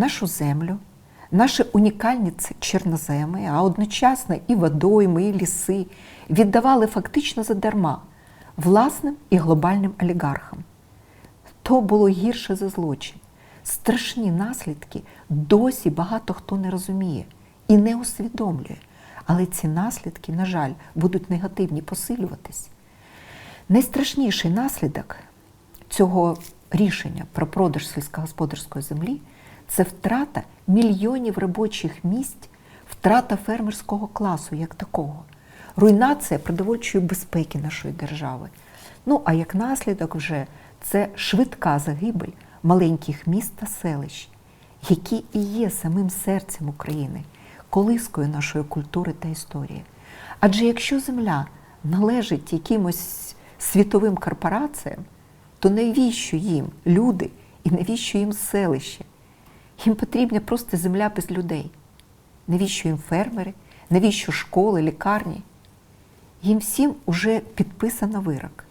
нашу землю, наші унікальні чорноземи, а одночасно і водойми, і ліси віддавали фактично задарма власним і глобальним олігархам. То було гірше за злочин. Страшні наслідки досі багато хто не розуміє і не усвідомлює. Але ці наслідки, на жаль, будуть негативні посилюватись. Найстрашніший наслідок цього рішення про продаж сільськогосподарської землі це втрата мільйонів робочих місць, втрата фермерського класу як такого, руйнація продовольчої безпеки нашої держави. Ну а як наслідок, вже це швидка загибель маленьких міст та селищ, які і є самим серцем України, колискою нашої культури та історії. Адже якщо земля належить якимось світовим корпораціям, то навіщо їм люди і навіщо їм селище? Їм потрібна просто земля без людей. Навіщо їм фермери, навіщо школи, лікарні? Їм всім уже підписано вирок.